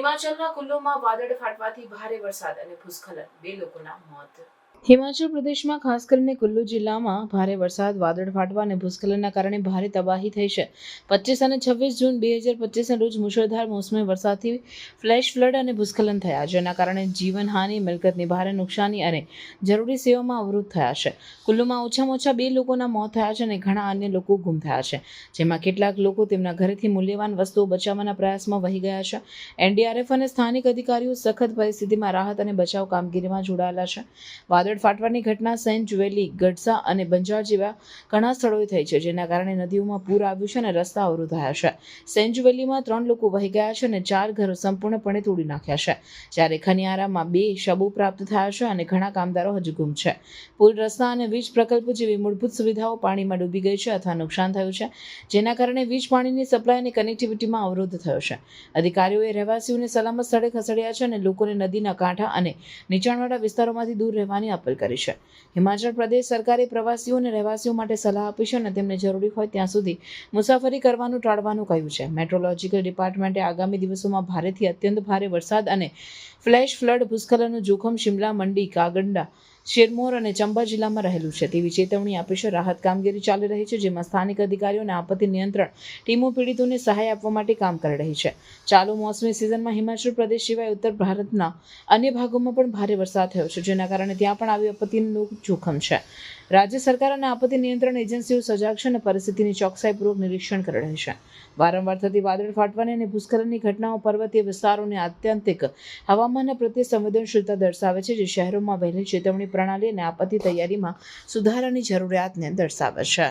હિમાચલના કુલ્લુમાં વાદળ ફાટવાથી ભારે વરસાદ અને ભૂસ્ખલન બે લોકોના મોત. હિમાચલ પ્રદેશમાં ખાસ કરીને કુલ્લુ જિલ્લામાં ભારે વરસાદ, વાદળ ફાટવા અને ભૂસ્ખલનના કારણે ભારે તબાહી થઈ છે. પચીસ અને છવ્વીસ જૂન બે હજાર પચીસના રોજ મુશળધાર મોસમી વરસાદથી ફ્લેશ, ફ્લડ અને ભૂસ્ખલન થયા, જેના કારણે જીવનહાનિ, મિલકતની ભારે નુકસાની અને જરૂરી સેવામાં અવરોધ થયા છે. કુલ્લુમાં ઓછામાં ઓછા બે લોકોના મોત થયા છે અને ઘણા અન્ય લોકો ગુમ થયા છે. જેમાં કેટલાક લોકો તેમના ઘરેથી મૂલ્યવાન વસ્તુઓ બચાવવાના પ્રયાસમાં વહી ગયા છે. એનડીઆરએફ અને સ્થાનિક અધિકારીઓ સખત પરિસ્થિતિમાં રાહત અને બચાવ કામગીરીમાં જોડાયેલા છે. વાદળ ફાટવાની ઘટના સેન્ટ જુવેલી, ગઢસા અને બંજાર જેવા ઘણા સ્થળોએ થઈ છે, જેના કારણે નદીઓમાં પૂર આવ્યું છે અને રસ્તા અવરોધાયા છે. સેન્ટ જુવેલીમાં ત્રણ લોકો વહી ગયા છે અને ચાર ઘરો સંપૂર્ણપણે તોડી નાખ્યા છે. જ્યારે ખનિયારામાં બે શબો પ્રાપ્ત થયા છે અને ઘણા કામદારો હજુ ગુમ છે. પુલ, રસ્તા અને વીજ પ્રકલ્પ જેવી મૂળભૂત સુવિધાઓ પાણીમાં ડૂબી ગઈ છે અથવા નુકસાન થયું છે, જેના કારણે વીજ પાણીની સપ્લાય અને કનેક્ટિવિટીમાં અવરોધ થયો છે. અધિકારીઓએ રહેવાસીઓને સલામત સ્થળે ખસેડ્યા છે અને લોકોને નદીના કાંઠા અને નીચાણવાળા વિસ્તારોમાંથી દૂર રહેવાની અપીલ કરી છે. હિમાચલ પ્રદેશ સરકારે પ્રવાસીઓ અને રહેવાસીઓ માટે સલાહ આપી છે અને તેમને જરૂરી હોય ત્યાં સુધી મુસાફરી કરવાનું ટાળવાનું કહ્યું છે. મેટ્રોલોજીકલ ડિપાર્ટમેન્ટે આગામી દિવસોમાં ભારેથી અત્યંત ભારે વરસાદ અને ફ્લેશ ફ્લડ ભૂસ્ખલનનું જોખમ, શિમલા, મંડી, કાગંડા શેરમોર અને ચંબા જિલ્લામાં રહેલું છે. તેવી ચેતવણી આપી છે. રાહત કામગીરી ચાલી રહી છે, જેમાં સ્થાનિક અધિકારીઓ અને આપત્તિ નિયંત્રણ ટીમો પીડિતોને સહાય આપવા માટે કામ કરી રહી છે. ચાલુ મોસમી સિઝનમાં હિમાચલ પ્રદેશ સિવાય ઉત્તર ભારતના અન્ય ભાગોમાં પણ ભારે વરસાદ થયો છે, જેના કારણે ત્યાં પણ આવી આપત્તિનું જોખમ છે. રાજ્ય સરકાર અને આપત્તિ નિયંત્રણ એજન્સીઓ સજાગ છે અને પરિસ્થિતિની ચોકસાઈપૂર્વક નિરીક્ષણ કરી રહી છે. વારંવાર થતી વાદળ ફાટવાની અને ભૂસ્ખલનની ઘટનાઓ પર્વતીય વિસ્તારોને આત્યંતિક હવામાન પ્રત્યે સંવેદનશીલતા દર્શાવે છે, જે શહેરોમાં વહેલી ચેતવણી પ્રણાલી અને આપત્તિ તૈયારીમાં સુધારાની જરૂરિયાતને દર્શાવે છે.